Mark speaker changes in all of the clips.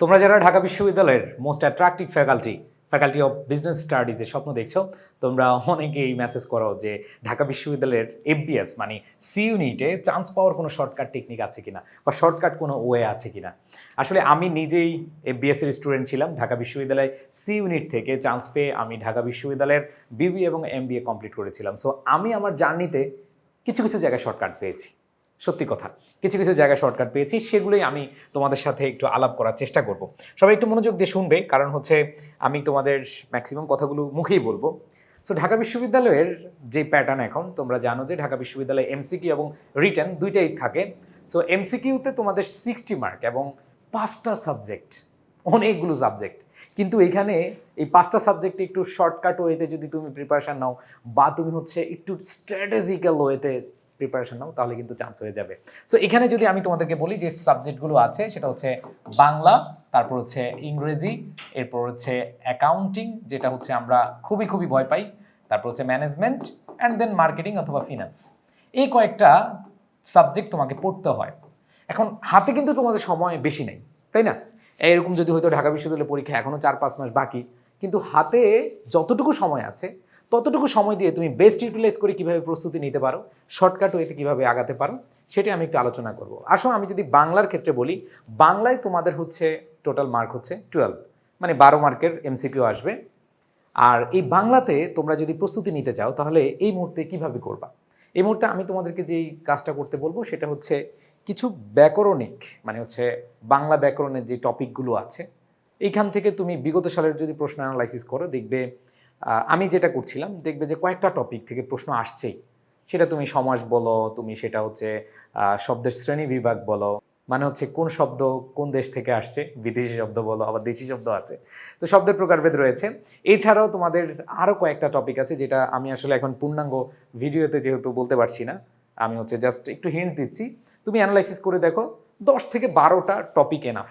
Speaker 1: তোমরা যারা ঢাকা বিশ্ববিদ্যালয়ের most attractive faculty faculty of business স্টাডিজের স্বপ্ন দেখছ, তোমরা অনেকেই মেসেজ করো যে ঢাকা বিশ্ববিদ্যালয়ের এফবিএস মানে সি ইউনিটে চান্স পাওয়ার কোনো শর্টকাট টেকনিক আছে কিনা বা শর্টকাট কোনো ওয়ে আছে কিনা। আসলে আমি নিজেই এফবিএস এর স্টুডেন্ট ছিলাম, ঢাকা বিশ্ববিদ্যালয় সি ইউনিট থেকে চান্স পেয়ে আমি ঢাকা বিশ্ববিদ্যালয়ের বিবি এবং এমবিএ কমপ্লিট করেছিলাম। সো আমি আমার জার্নিতে কিছু কিছু জায়গায় শর্টকাট পেয়েছি। সত্যি কথা। কিছু কিছু জায়গায় শর্টকাট পেয়েছি, সেগুলোই আমি তোমাদের সাথে একটু আলাপ করার চেষ্টা করব। সবাই একটু মনোযোগ দিয়ে শুনবে, কারণ হচ্ছে আমি তোমাদের ম্যাক্সিমাম কথাগুলো মুখেই বলব। সো ঢাকা বিশ্ববিদ্যালয়ের যে প্যাটার্ন এখন, তোমরা জানো যে ঢাকা বিশ্ববিদ্যালয়ে এমসিকিউ এবং রিটার্ন দুইটাই থাকে। সো এমসিকিউতে তোমাদের সিক্সটি মার্ক এবং পাঁচটা সাবজেক্ট অনেকগুলো সাবজেক্ট কিন্তু এখানে এই পাঁচটা সাবজেক্টে একটু শর্টকাট ওয়েতে যদি তুমি প্রিপারেশান নাও, বা তুমি হচ্ছে একটু স্ট্র্যাটেজিক্যাল ওয়েতে প্রিপারেশন নাও, তাহলে কিন্তু চান্স হয়ে যাবে। সো এখানে যদি আমি তোমাদেরকে বলি যে সাবজেক্টগুলো আছে, সেটা হচ্ছে বাংলা, তারপর হচ্ছে ইংরেজি, এরপর হচ্ছে অ্যাকাউন্টিং যেটা হচ্ছে আমরা খুবই খুবই ভয় পাই, তারপর হচ্ছে ম্যানেজমেন্ট অ্যান্ড দেন মার্কেটিং অথবা ফিনান্স এই কয়েকটা সাবজেক্ট তোমাকে পড়তে হয়। এখন, হাতে কিন্তু তোমাদের সময় বেশি নেই, তাই না? এরকম যদি হয়তো ঢাকা বিশ্ববিদ্যালয়ের পরীক্ষা এখনও চার পাঁচ মাস বাকি, কিন্তু হাতে যতটুকু সময় আছে ততটুকু সময় দিয়ে তুমি বেস্ট ইউটিলাইজ করে কীভাবে প্রস্তুতি নিতে পারো শর্টকাট ওয়েতে কীভাবে আগাতে পারো, সেটা আমি একটু আলোচনা করব। আসো আমি যদি বাংলার ক্ষেত্রে বলি, বাংলায় তোমাদের হচ্ছে টোটাল মার্ক হচ্ছে টুয়েলভ মানে বারো মার্কের এমসিকিউ আসবে। আর এই বাংলাতে তোমরা যদি প্রস্তুতি নিতে চাও, তাহলে এই মুহূর্তে কীভাবে করবা? এই মুহূর্তে আমি তোমাদেরকে যেই কাজটা করতে বলব, সেটা হচ্ছে কিছু ব্যাকরণিক মানে হচ্ছে বাংলা ব্যাকরণের যে টপিকগুলো আছে, এইখান থেকে তুমি বিগত সালের যদি প্রশ্ন অ্যানালাইসিস করো, দেখবে আমি যেটা করছিলাম, দেখবে যে কয়েকটা টপিক থেকে প্রশ্ন আসছেই। সেটা তুমি সমাজ বলো, তুমি সেটা হচ্ছে শব্দের শ্রেণি বিভাগ বলো মানে হচ্ছে কোন শব্দ কোন দেশ থেকে আসছে, বিদেশি শব্দ বলো, আবার দেশি শব্দ আছে। তো শব্দের প্রকারভেদ রয়েছে। এছাড়াও তোমাদের আরও কয়েকটা টপিক আছে, যেটা আমি আসলে এখন পূর্ণাঙ্গ ভিডিওতে যেহেতু বলতে পারছি না, আমি হচ্ছে জাস্ট একটু হিন্ট দিচ্ছি। তুমি অ্যানালাইসিস করে দেখো, দশ থেকে বারোটা টপিক এনাফ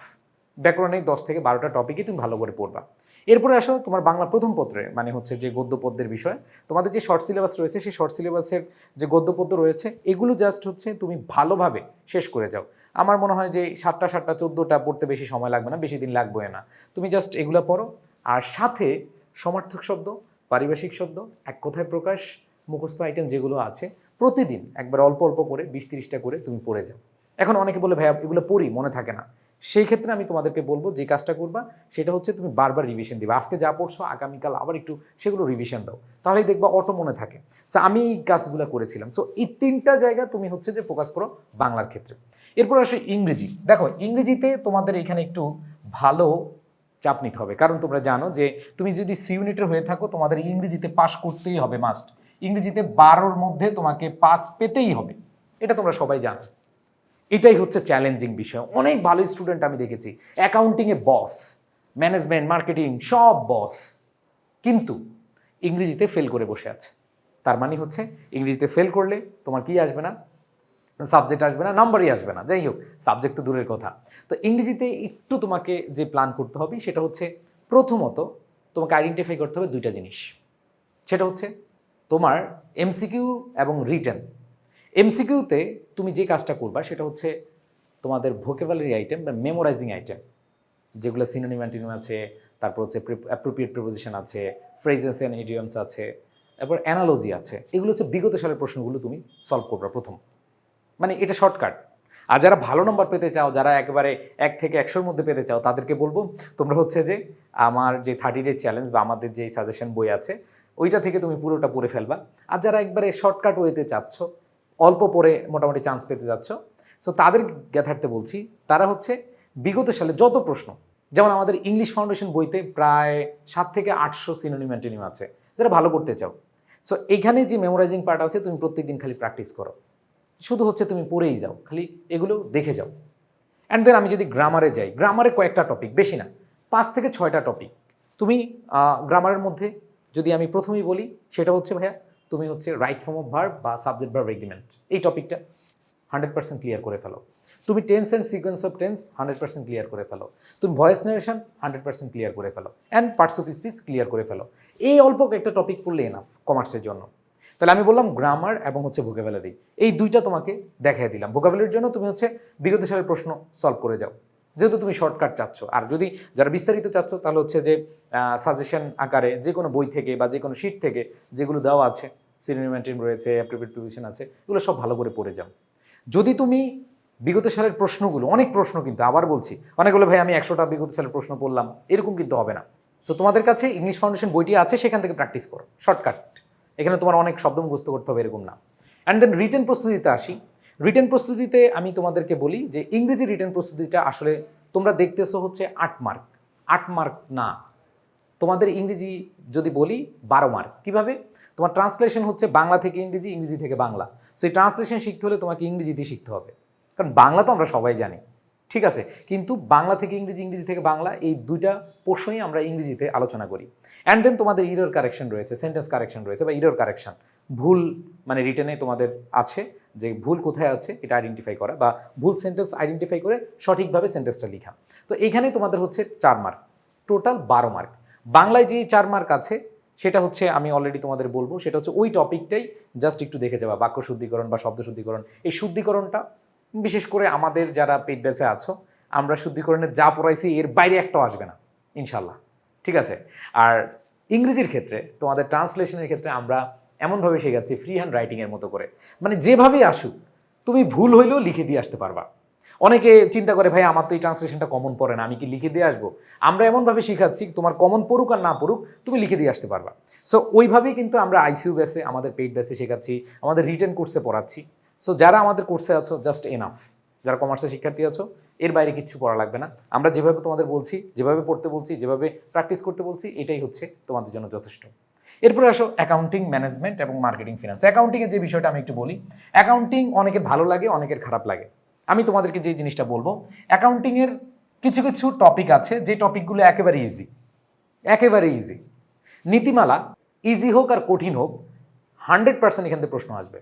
Speaker 1: ব্যাকরণিক দশ থেকে বারোটা টপিকই তুমি ভালো করে পড়বা। এরপরে আসো তোমার বাংলা প্রথম পত্রে মানে হচ্ছে যে গদ্য পদ্যের বিষয়। তোমাদের যে শর্ট সিলেবাস রয়েছে, সেই শর্ট সিলেবাসের যে গদ্য পদ্য রয়েছে, এগুলো জাস্ট হচ্ছে তুমি ভালোভাবে শেষ করে যাও। আমার মনে হয় যে সাতটা সাতটা, চোদ্দোটা পড়তে বেশি সময় লাগবে না, বেশি দিন লাগবে না। তুমি জাস্ট এগুলো পড়ো। আর সাথে সমার্থক শব্দ, পারিভাষিক শব্দ, এক কথায় প্রকাশ, মুখস্থ আইটেম যেগুলো আছে, প্রতিদিন একবার অল্প অল্প করে, বিশ, তিরিশটা করে তুমি পড়ে যাও। এখন অনেকে বলে, ভাইয়া, এগুলো পড়ি, মনে থাকে না। সেই ক্ষেত্রে আমি তোমাদেরকে বলব যে কাজটা করবা, সেটা হচ্ছে তুমি বারবার রিভিশন দিবে। আজকে যা পড়ছো, আগামীকাল আবার একটু সেগুলো রিভিশন দাও। তাহলেই দেখবা অটো মনে থাকে। সো আমি এই কাজগুলো করেছিলাম। সো এই তিনটা জায়গা তুমি হচ্ছে যে ফোকাস করো বাংলার ক্ষেত্রে। এরপর আসে ইংরেজি। দেখো, ইংরেজিতে তোমাদের এখানে একটু ভালো চাপ নিতে হবে। কারণ তোমরা জানো যে তুমি যদি সি ইউনিটের হয়ে থাকো, তোমাদের ইংরেজিতে পাস করতেই হবে মাস্ট ইংরেজিতে বারোর মধ্যে তোমাকে পাস পেতেই হবে। এটা তোমরা সবাই জানো। এটাই হচ্ছে চ্যালেঞ্জিং বিষয়। অনেক ভালো স্টুডেন্ট আমি দেখেছি। অ্যাকাউন্টিংয়ে বস ম্যানেজমেন্ট মার্কেটিং সব বস কিন্তু ইংরেজিতে ফেল করে বসে আছে। তার মানে হচ্ছে ইংরেজিতে ফেল করলে তোমার কি আসবে না? সাবজেক্ট আসবে না নাম্বারই আসবে না। যাই হোক সাবজেক্ট তো দূরের কথা। তো ইংরেজিতে একটু তোমাকে যে প্ল্যান করতে হবে, সেটা হচ্ছে প্রথমত তোমাকে আইডেন্টিফাই করতে হবে দুইটা জিনিস। সেটা হচ্ছে তোমার এমসিকিউ এবং রিটেন এমসিকিউতে তুমি যে কাজটা করবা, সেটা হচ্ছে তোমাদের ভোকেবুলারি আইটেম বা মেমোরাইজিং আইটেম যেগুলো সিনোনিম অ্যান্টিনিম আছে, তারপর হচ্ছে অ্যাপ্রোপ্রিয়েট প্রিপোজিশন আছে ফ্রেজেস অ্যান্ড ইডিয়মস আছে, তারপর অ্যানালজি আছে। এগুলো হচ্ছে বিগত সালের প্রশ্নগুলো তুমি সলভ করবা প্রথম। মানে এটা শর্টকাট আর যারা ভালো নম্বর পেতে চাও, যারা একেবারে এক থেকে একশোর মধ্যে পেতে চাও, তাদেরকে বলব, তোমরা হচ্ছে যে আমার যে থার্টি ডে চ্যালেঞ্জ বা আমাদের যে সাজেশন বই আছে, ওইটা থেকে তুমি পুরোটা পড়ে ফেলবা। আর যারা একবারে শর্টকাট ওয়েতে চাচ্ছ অল্প পরে মোটামুটি চান্স পেতে যাচ্ছ। সো তাদের গ্যাথার্থে বলছি, তারা হচ্ছে বিগত সালে যত প্রশ্ন, যেমন আমাদের ইংলিশ ফাউন্ডেশন বইতে প্রায় সাত থেকে আটশো সিনোনিম অ্যান্টিনিম আছে, যারা ভালো করতে চাও। সো এইখানে যে মেমোরাইজিং পার্ট আছে, তুমি প্রত্যেকদিন খালি প্র্যাকটিস করো। শুধু হচ্ছে তুমি পড়েই যাও, খালি এগুলো দেখে যাও। অ্যান্ড দেন আমি যদি গ্রামারে যাই গ্রামারে কয়েকটা টপিক বেশি না, পাঁচ থেকে ছয়টা টপিক তুমি গ্রামারের মধ্যে যদি আমি প্রথমেই বলি, সেটা হচ্ছে ভাইয়া তুমি হচ্ছে রাইট ফর্ম অফ ভার্ব বা সাবজেক্ট ভার্ব এগ্রিমেন্ট এই টপিকটা হান্ড্রেড পার্সেন্ট ক্লিয়ার করে ফেলো। তুমি tense and sequence of tense hundred percent clear করে ফেলো। তুমি voice narration hundred percent clear করে ফেলো। And parts of speech clear করে ফেলো। এই অল্প একটা টপিক পড়লে এনাফ কমার্সের জন্য। তাহলে আমি বললাম গ্রামার এবং হচ্ছে ভোকাবুলারি এই দুইটা তোমাকে দেখাই দিলাম। ভোকাবুলারির জন্য তুমি হচ্ছে বিগত সালের প্রশ্ন সলভ করে যাও। যেহেতু তুমি শর্টকাট চাচ্ছ। আর যদি যারা বিস্তারিত চাচ্ছ, তাহলে হচ্ছে যে সাজেশন আকারে যে কোনো বই থেকে বা যে কোনো শিট থেকে যেগুলো দেওয়া আছে সিনিমেন্টিন রয়েছে অ্যাপ্রিপেড প্রিভিশন আছে, এগুলো সব ভালো করে পড়ে যাও। যদি তুমি বিগত সালের প্রশ্নগুলো, অনেক প্রশ্ন কিন্তু, আবার বলছি, অনেকগুলো ভাই আমি একশোটা বিগত সালের প্রশ্ন পড়লাম, এরকম কিন্তু হবে না। সো তোমাদের কাছে ইংলিশ ফাউন্ডেশন বইটি আছে, সেখান থেকে প্র্যাকটিস করো শর্টকাট এখানে তোমার অনেক শব্দ মুখস্থ করতে হবে, এরকম না। অ্যান্ড দেন রিটেন প্রস্তুতিতে আসি। রিটেন প্রস্তুতিতে আমি তোমাদেরকে বলি যে, ইংরেজি রিটেন প্রস্তুতিটা আসলে তোমরা দেখতেছো হচ্ছে আট মার্ক আট মার্ক না। তোমাদের ইংরেজি যদি বলি, বারো মার্ক কীভাবে? তোমার ট্রান্সলেশন হচ্ছে বাংলা থেকে ইংরেজি ইংরেজি থেকে বাংলা। সেই ট্রান্সলেশন শিখতে হলে তোমাকে ইংরেজিতে শিখতে হবে। কারণ বাংলা তো আমরা সবাই জানি। ঠিক আছে? কিন্তু বাংলা থেকে ইংরেজি ইংরেজি থেকে বাংলা এই দুইটা প্রশ্নই আমরা ইংরেজিতে আলোচনা করি। অ্যান্ড দেন তোমাদের ইরর কারেকশন রয়েছে সেন্টেন্স কারেকশন রয়েছে বা ইরর কারেকশন ভুল মানে রিটেনে তোমাদের আছে যে ভুল কোথায় আছে এটা আইডেন্টিফাই করা বা ভুল সেন্টেন্স আইডেন্টিফাই করে সঠিকভাবে সেন্টেন্সটা লেখা। তো এখানে তোমাদের হচ্ছে চার মার্ক টোটাল বারো মার্ক বাংলায় যে চার মার্ক আছে সেটা হচ্ছে আমি অলরেডি তোমাদের বলব, সেটা হচ্ছে ওই টপিকটাই জাস্ট একটু দেখে যাবা, বাক্য শুদ্ধিকরণ বা শব্দ শুদ্ধিকরণ। এই শুদ্ধিকরণটা, বিশেষ করে আমাদের যারা পেট বেঁচে আছো, আমরা শুদ্ধিকরণে যা পড়াইছি, এর বাইরে একটাও আসবে না ইনশাল্লাহ ঠিক আছে? আর ইংরেজির ক্ষেত্রে, তোমাদের ট্রান্সলেশনের ক্ষেত্রে আমরা এমনভাবে শেখাচ্ছি ফ্রি হ্যান্ড রাইটিংয়ের মতো করে। মানে যেভাবেই আসুক, তুমি ভুল হইলেও লিখে দিয়ে আসতে পারবা। অনেকে চিন্তা করে, ভাই, আমার তো এই ট্রান্সলেশনটা কমন পড়ে না, আমি কি লিখে দিয়ে আসব? আমরা এমনভাবে শেখাচ্ছি, তোমার কমন পড়ুক আর না পড়ুক, তুমি লিখে দিয়ে আসতে পারবা। সো ওইভাবেই কিন্তু আমরা আইসিইউ ব্যাসে আমাদের পেইড ব্যাসে শেখাচ্ছি, আমাদের রিটার্ন কোর্সে পড়াচ্ছি। সো যারা আমাদের কোর্সে আছো জাস্ট এনাফ যারা কমার্সের শিক্ষার্থী আছো, এর বাইরে কিচ্ছু পড়া লাগবে না। আমরা যেভাবে তোমাদের বলছি, যেভাবে পড়তে বলছি, যেভাবে প্র্যাকটিস করতে বলছি, এটাই হচ্ছে তোমাদের জন্য যথেষ্ট। এরপরে আসো অ্যাকাউন্টিং ম্যানেজমেন্ট এবং মার্কেটিং ফিনান্স অ্যাকাউন্টিংয়ের যে বিষয়টা আমি একটু বলি অ্যাকাউন্টিং অনেকের ভালো লাগে, অনেকের খারাপ লাগে। আমি তোমাদেরকে যে জিনিসটা বলব অ্যাকাউন্টিংয়ের কিছু কিছু টপিক আছে, যে টপিকগুলো একেবারে ইজি একেবারে ইজি নীতিমালা ইজি হোক আর কঠিন হোক হান্ড্রেড পার্সেন্ট এখান থেকে প্রশ্ন আসবে।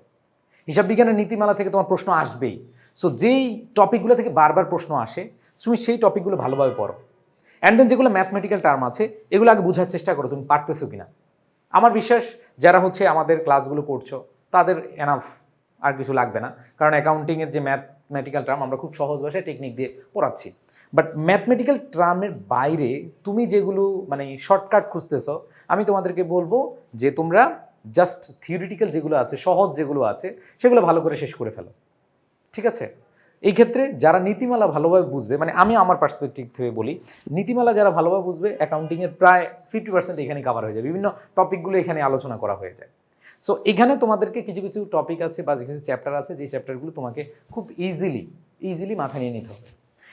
Speaker 1: হিসাব বিজ্ঞানের নীতিমালা থেকে তোমার প্রশ্ন আসবেই। সো যেই টপিকগুলো থেকে বারবার প্রশ্ন আসে, তুমি সেই টপিকগুলো ভালোভাবে পড়ো। অ্যান্ড দেন যেগুলো ম্যাথমেটিক্যাল টার্ম আছে, এগুলো আগে বোঝার চেষ্টা করো, তুমি পারতেছো কিনা। আমার বিশ্বাস, যারা হচ্ছে আমাদের ক্লাসগুলো করছ তাদের এনাফ আর কিছু লাগবে না। কারণ অ্যাকাউন্টিংয়ের যে ম্যাথমেটিক্যাল টার্ম আমরা খুব সহজ ভাষায় টেকনিক দিয়ে পড়াচ্ছি। বাট ম্যাথমেটিক্যাল টার্মের বাইরে তুমি যেগুলো মানে শর্টকাট খুঁজতেছো, আমি তোমাদেরকে বলব যে তোমরা জাস্ট থিওরিটিক্যাল যেগুলো আছে, সহজ যেগুলো আছে, সেগুলো ভালো করে শেষ করে ফেলো। ঠিক আছে? এই ক্ষেত্রে যারা নীতিমালা ভালোভাবে বুঝবে মানে আমি আমার পার্সপেক্টিভ থেকে বলি, নীতিমালা যারা ভালোভাবে বুঝবে অ্যাকাউন্টিংয়ের প্রায় ফিফটি পার্সেন্ট এখানে কাভার হয়ে যায়। বিভিন্ন টপিকগুলো এখানে আলোচনা করা হয়ে যায়। সো এখানে তোমাদেরকে কিছু কিছু টপিক আছে বা কিছু চ্যাপ্টার আছে যে চ্যাপ্টারগুলো তোমাকে খুব ইজিলি ইজিলি মাথায় নিয়ে নিতে হবে।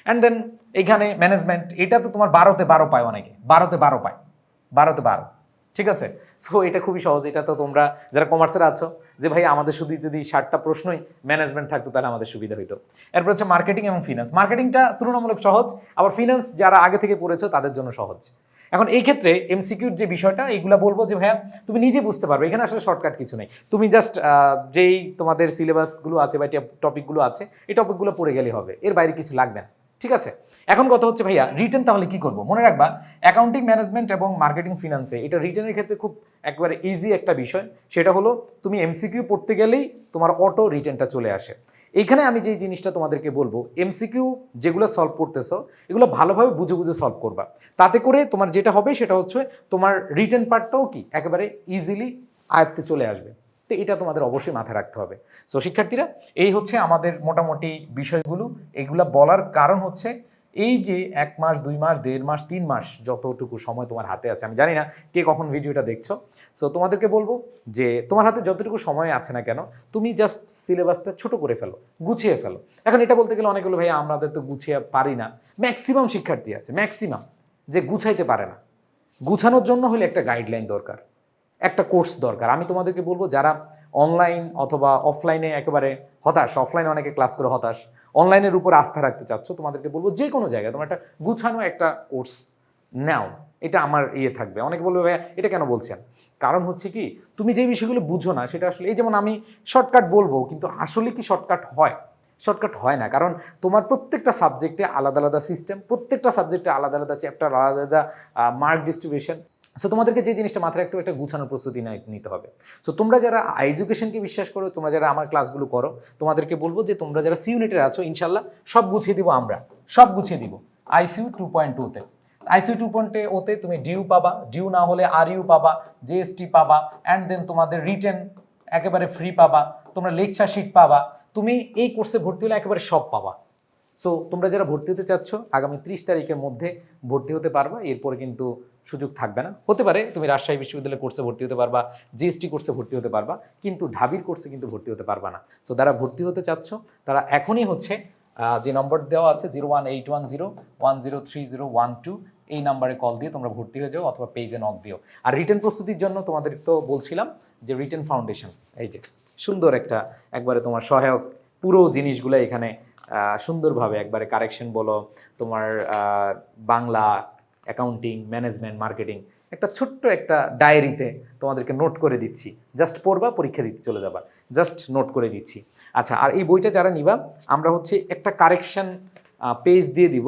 Speaker 1: অ্যান্ড দেন এখানে ম্যানেজমেন্ট এটা তো তোমার বারোতে বারো পায় অনেকে, বারোতে বারো পায়, বারোতে বারো, ঠিক আছে? সো এটা খুবই সহজ, এটা তো তোমরা যারা কমার্সের আছো, যে ভাই আমাদের শুধু যদি ষাটটা প্রশ্নই ম্যানেজমেন্ট থাকতো, তাহলে আমাদের সুবিধা হইতো। এরপর হচ্ছে মার্কেটিং এবং ফিনান্স মার্কেটিংটা তুলনামূলক সহজ, আবার ফিনান্স যারা আগে থেকে পড়েছো, তাদের জন্য সহজ। এখন এই ক্ষেত্রে এমসিকিউর যে বিষয়টা, এইগুলো বলব যে, ভাইয়া, তুমি নিজে বুঝতে পারবে। এখানে আসলে শর্টকাট কিছু নেই। তুমি জাস্ট যেই তোমাদের সিলেবাসগুলো আছে বা টপিকগুলো আছে, এই টপিকগুলো পড়ে গেলে হবে। এর বাইরে কিছু লাগবে না। ঠিক আছে? এখন কথা হচ্ছে, ভাইয়া রিটার্ন তাহলে কি করব? মনে রাখবা অ্যাকাউন্টিং ম্যানেজমেন্ট এবং মার্কেটিং ফিনান্সে এটা রিটার্নের ক্ষেত্রে খুব একবারে ইজি একটা বিষয়। সেটা হলো, তুমি এমসিকিউ পড়তে গেলেই তোমার অটো রিটার্নটা চলে আসে। এইখানে আমি যে জিনিসটা তোমাদেরকে বলব এমসিকিউ যেগুলো সলভ করতেছো, এগুলো ভালোভাবে বুঝে বুঝে সলভ করবা। তাতে করে তোমার যেটা হবে সেটা হচ্ছে তোমার রিটেন পার্টটাও কি একেবারে ইজিলি আয়ত্তে চলে আসবে। তো এটা তোমাদের অবশ্যই মাথায় রাখতে হবে। সো শিক্ষার্থীরা, এই হচ্ছে আমাদের মোটামুটি বিষয়গুলো। এগুলা বলার কারণ হচ্ছে এই যে এক মাস, দুই মাস, দেড় মাস, তিন মাস যতটুকু সময় তোমার হাতে আছে, আমি জানি না কে কখন ভিডিওটা দেখছ। সো তোমাদেরকে বলব যে তোমার হাতে যতটুকু সময় আছে না কেন, তুমি জাস্ট সিলেবাসটা ছোট করে ফেলো, গুছিয়ে ফেলো। এখন এটা বলতে গেলে অনেকগুলো ভাই আমাদের তো গুছিয়ে পারি না। ম্যাক্সিমাম শিক্ষার্থী আছে ম্যাক্সিমাম যে গুছাইতে পারে না। গুছানোর জন্য হলে একটা গাইডলাইন দরকার, একটা কোর্স দরকার। আমি তোমাদেরকে বলব, যারা অনলাইন অথবা অফলাইনে একেবারে হতাশ অফলাইনে অনেকে ক্লাস করে হতাশ অনলাইনের উপর আস্থা রাখতে চাচ্ছ, তোমাদেরকে বলব যে কোনো জায়গায় তোমার একটা গুছানো একটা কোর্স নাও, এটা আমার ইয়ে থাকবে। অনেকে বলবে, ভাইয়া, এটা কেন বলছেন কারণ হচ্ছে কি, তুমি যে বিষয়গুলো বুঝো না, সেটা আসলে, এই যেমন আমি শর্টকাট বলব, কিন্তু আসলে কি শর্টকাট হয়? শর্টকাট হয় না, কারণ তোমার প্রত্যেকটা সাবজেক্টে আলাদা আলাদা সিস্টেম প্রত্যেকটা সাবজেক্টে আলাদা আলাদা চ্যাপ্টার আলাদা আলাদা মার্ক ডিস্ট্রিবিউশন সো তোমাদেরকে যে জিনিসটা মাথায় একটু একটা গুছানোর প্রস্তুতি নিতে হবে। সো তোমরা যারা এডুকেশনকে বিশ্বাস করো, তোমরা যারা আমার ক্লাসগুলো করো, তোমাদেরকে বলব যে তোমরা যারা সি ইউনিটের আছো ইনশাল্লাহ সব গুছিয়ে দিব আমরা। সব গুছিয়ে দিব। আইসিউ টু পয়েন্ট টুতে আইসিউ টু পয়েন্ট ওতে তুমি ডিউ পাবা। ডিউ না হলে আর ইউ পাবা জিএসটি পাবা অ্যান্ড দেন তোমাদের রিটেন একেবারে ফ্রি পাবা, তোমরা লেকচার শিট পাবা, তুমি এই কোর্সে ভর্তি হলে একেবারে সব পাবা। সো তোমরা যারা ভর্তি হতে চাচ্ছ, আগামী ত্রিশ তারিখের মধ্যে ভর্তি হতে পারবা। এরপরে কিন্তু সুযোগ থাকবে না। হতে পারে তুমি রাজশাহী বিশ্ববিদ্যালয় কোর্সে ভর্তি হতে পারবা জিএসটি কোর্সে ভর্তি হতে পারবা, কিন্তু ঢাবির কোর্সে কিন্তু ভর্তি হতে পারবা না। সো যারা ভর্তি হতে চাচ্ছ, তারা এখনই হচ্ছে যে নম্বর দেওয়া আছে zero one eight one zero one zero three zero one two এই নাম্বারে কল দিয়ে তোমরা ভর্তি হয়ে যাও অথবা পেজে নক দিও। আর রিটার্ন প্রস্তুতির জন্য তোমাদের তো বলছিলাম যে রিটেন ফাউন্ডেশন এই যে সুন্দর একটা, একবারে তোমার সহায়ক, পুরো জিনিসগুলো এখানে সুন্দরভাবে একবারে কারেকশন বলো, তোমার বাংলা অ্যাকাউন্টিং ম্যানেজমেন্ট মার্কেটিং একটা ছোট্ট একটা ডায়েরিতে তোমাদেরকে নোট করে দিচ্ছি। জাস্ট পড়বা, পরীক্ষা দিতে চলে যাবা। জাস্ট নোট করে দিচ্ছি। আচ্ছা আর এই বইটা যারা নিবা, আমরা হচ্ছে একটা কারেকশন পেজ দিয়ে দিব।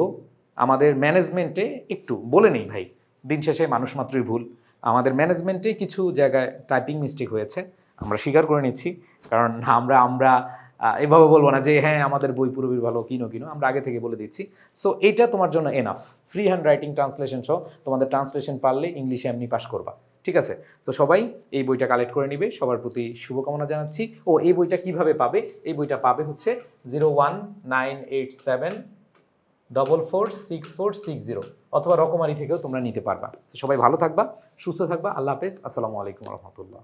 Speaker 1: আমাদের ম্যানেজমেন্টে একটু, বলে নেই ভাই, দিন শেষে মানুষ মাত্রই ভুল। আমাদের ম্যানেজমেন্টে কিছু জায়গায় টাইপিং মিস্টেক হয়েছে, আমরা স্বীকার করে নিচ্ছি। কারণ আমরা আমরা এভাবে বলব না যে হ্যাঁ আমাদের বই পুরোপুরি ভালো, কিনো কিনো। আমরা আগে থেকে বলে দিচ্ছি। সো এটা তোমার জন্য enough free hand writing translation সহ তোমাদের ট্রান্সলেশন পারলে ইংলিশে এমনি পাস করবা। ঠিক আছে? তো সবাই এই বইটা কালেক্ট করে নিবে। সবার প্রতি শুভকামনা জানাচ্ছি। ও, এই বইটা কীভাবে পাবে? এই বইটা পাবে হচ্ছে zero one nine eight seven double four six four six zero অথবা রকমারি থেকেও তোমরা নিতে পারবা। সবাই ভালো থাকবা, সুস্থ থাকবা। আল্লাহ হাফেজ। আসসালামু আলাইকুম রহমতুল্লাহ।